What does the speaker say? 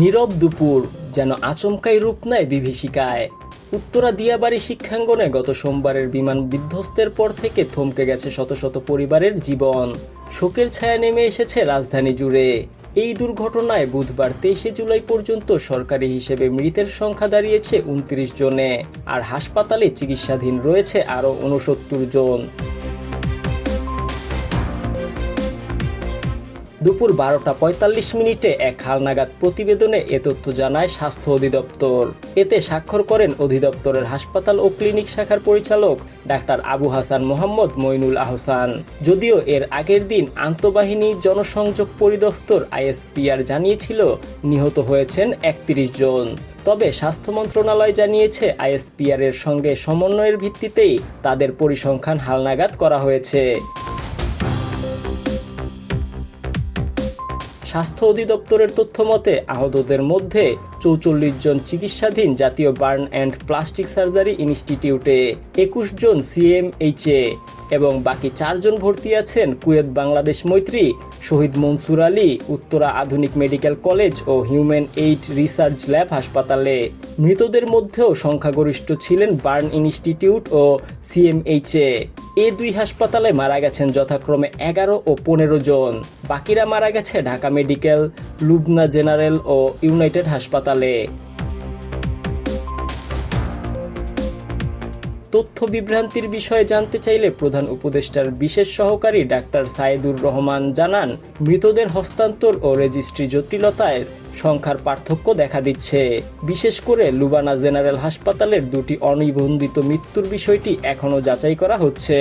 নীরব দুপুর যেন আচমকাই রূপ নেয় বিভীষিকায়। উত্তরা দিয়াবাড়ি শিক্ষাঙ্গনে গত সোমবারের বিমান বিধ্বস্তের পর থেকে থমকে গেছে শত শত পরিবারের জীবন। শোকের ছায়া নেমে এসেছে রাজধানী জুড়ে। এই দুর্ঘটনায় বুধবার তেইশে জুলাই পর্যন্ত সরকারি হিসেবে মৃতের সংখ্যা দাঁড়িয়েছে উনত্রিশ জনে, আর হাসপাতালে চিকিৎসাধীন রয়েছে আরও উনসত্তর জন। দুপুর বারোটা পঁয়তাল্লিশ মিনিটে এক হালনাগাদ প্রতিবেদনে এ তথ্য জানায় স্বাস্থ্য অধিদপ্তর। এতে স্বাক্ষর করেন অধিদপ্তরের হাসপাতাল ও ক্লিনিক শাখার পরিচালক ডাক্তার আবু হাসান মোহাম্মদ মইনুল আহসান। যদিও এর আগের দিন আন্তঃবাহিনী জনসংযোগ পরিদপ্তর আইএসপিআর জানিয়েছিল, নিহত হয়েছেন একত্রিশ জন। তবে স্বাস্থ্য মন্ত্রণালয় জানিয়েছে, আইএসপিআর এর সঙ্গে সমন্বয়ের ভিত্তিতেই তাদের পরিসংখ্যান হালনাগাদ করা হয়েছে। স্বাস্থ্য অধিদপ্তরের তথ্য মতে, আহতদের মধ্যে চৌচল্লিশ জন চিকিৎসাধীন জাতীয় বার্ন অ্যান্ড প্লাস্টিক সার্জারি ইনস্টিটিউটে, একুশ জন সিএমএইচএ এবং বাকি চারজন ভর্তি আছেন কুয়েত বাংলাদেশ মৈত্রী, শহীদ মনসুর আলী, উত্তরা আধুনিক মেডিকেল কলেজ ও হিউম্যান এইড রিসার্চ ল্যাব হাসপাতালে। মৃতদের মধ্যেও সংখ্যাগরিষ্ঠ ছিলেন বার্ন ইনস্টিটিউট ও সিএমএইচএ। এ দুই হাসপাতালে মারা গেছেন যথাক্রমে এগারো ও পনেরো জন। বাকিরা মারা গেছে ঢাকা মেডিকেল, লুবনা জেনারেল ও ইউনাইটেড হাসপাতালে। তথ্য বিভ্রান্তির বিষয়ে জানতে চাইলে প্রধান উপদেষ্টার বিশেষ সহকারী ডাক্তার সাইদুর রহমান জানান, মৃতদের হস্তান্তর ও রেজিস্ট্রি জটিলতায় সংখ্যার পার্থক্য দেখা দিচ্ছে। বিশেষ করে লুবানা জেনারেল হাসপাতালের দুটি অনিবন্ধিত মৃত্যুর বিষয়টি এখনও যাচাই করা হচ্ছে।